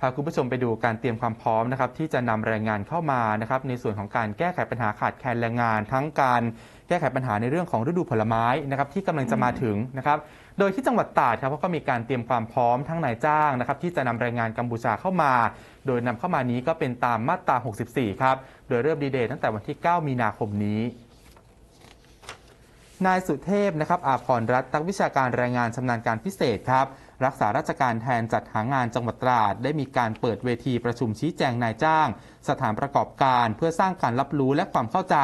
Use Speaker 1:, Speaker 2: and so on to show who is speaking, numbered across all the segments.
Speaker 1: พาคุณผู้ชมไปดูการเตรียมความพร้อมนะครับที่จะนำแรงงานเข้ามานะครับในส่วนของการแก้ไขปัญหาขาดแคลนแรงงาน ทั้งการแก้ไขปัญหาในเรื่องของฤดูผลไม้นะครับที่กำลังจะมาถึงนะครับโดยที่จังหวัดตราดครับเขาก็มีการเตรียมความพร้อมทั้งนายจ้างนะครับที่จะนำแรงงานกัมพูชาเข้ามา โดยนำเข้ามานี้ก็เป็นตามมาตรา 64 ครับโดยเริ่มดีเดย์ตั้งแต่วันที่ 9 มีนาคมนี้นายสุเทพนะครับอาภรรัตน์นักวิชาการแรงงานชำนาญการพิเศษครับ รักษาราชการแทนจัดหางานจังหวัดตราด ได้มีการเปิดเวทีประชุมชี้แจงนายจ้าง สถานประกอบการเพื่อสร้างการรับรู้และความเข้าใจ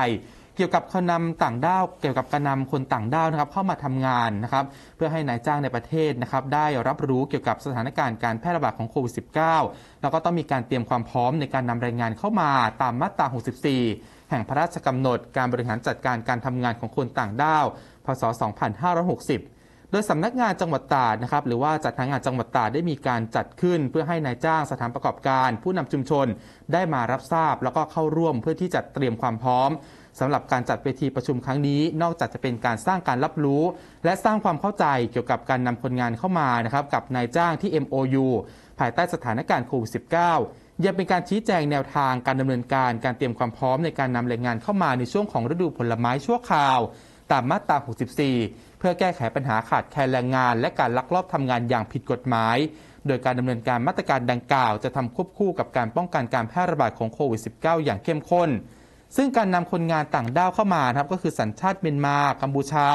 Speaker 1: เกี่ยวกับการนำต่างด้าวเกี่ยวกับการนำคนต่างด้าวนะครับ เข้ามาทำงานนะครับ เพื่อให้นายจ้างในประเทศนะครับ ได้รับรู้เกี่ยวกับสถานการณ์การแพร่ระบาดของโควิด -19 แล้วก็ต้องมีการเตรียมความพร้อมในการนำแรงงานเข้ามาตามมาตรา 64 แห่งพระราชกำหนด การบริหารจัดการการทำงานของคนต่างด้าว พศ 2560 ดยสำนักงานจังหวัดตราดนะครับหรือว่าจัดทางงานจังหวัดตราดได้มีการจัดขึ้น เพื่อให้นายจ้างสถานประกอบการ ผู้นำชุมชนได้มารับทราบ แล้วก็เข้าร่วมเพื่อที่จะเตรียมความพร้อมสำหรับการจัดเวทีประชุมครั้งนี้ นอกจากจะเป็นการสร้างการรับรู้ และสร้างความเข้าใจเกี่ยวกับการนำคนงานเข้ามานะครับกับนายจ้างที่ MOU ภายใต้สถานการณ์โควิด -19 ยังเป็นการชี้แจงแนวทางการดำเนินการการเตรียมความพร้อมในการนำแรงงานเข้ามาในช่วงของฤดูผลไม้ชั่วคราว ตามมาตรา 64 เพื่อแก้ไขปัญหาขาดแคลนแรงงาน และการลักลอบทำงานอย่างผิดกฎหมาย โดยการดำเนินการมาตรการดังกล่าว จะทำควบคู่กับการป้องกันการแพร่ระบาดของโควิด -19 อย่างเข้มข้น ซึ่งการนำคนงานต่างด้าวเข้ามาครับก็คือสัญชาติเมียนมากัมพูชา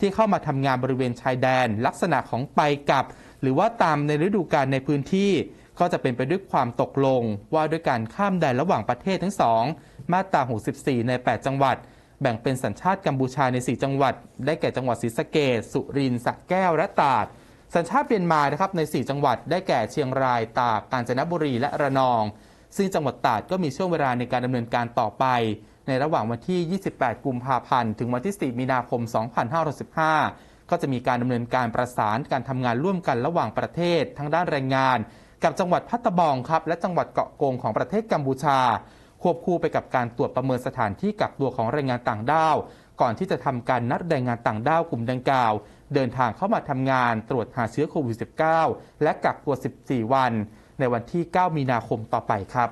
Speaker 1: ที่เข้ามาทำงานบริเวณชายแดน ลักษณะของไปกับ หรือว่าตามในฤดูกาลในพื้นที่ก็จะเป็นไปด้วยความตกลงว่าด้วยการข้ามแดนระหว่างประเทศทั้งสอง มาตรา 64 ใน 8 จังหวัด แบ่งเป็นสัญชาติกัมพูชาใน 4 จังหวัด ได้แก่จังหวัดศรีสะเกษสุรินทร์สระแก้วและตราดสัญชาติเมียนมานะครับใน 4 จังหวัด ได้แก่เชียงรายตากกาญจนบุรีและระนอง ซึ่งจังหวัดตราดก็มีช่วงเวลาในการดำเนินการต่อไป ในระหว่างวันที่ 28 กุมภาพันธ์ถึงวันที่ 4 มีนาคม 2515 ก็จะมีการดำเนินการประสานการทำงานร่วมกันระหว่างประเทศทั้งด้านแรงงาน กับจังหวัดพัตตบองครับและจังหวัดเกาะกงของประเทศกัมพูชา ควบคู่ไปกับการตรวจประเมินสถานที่กักตัวของแรงงานต่างด้าว ก่อนที่จะทำการนัดแรงงานต่างด้าวกลุ่มดังกล่าว เดินทางเข้ามาทำงานตรวจหาเชื้อโควิด -19 และกักตัว 14 วัน ในวันที่ 9 มีนาคมต่อไปครับ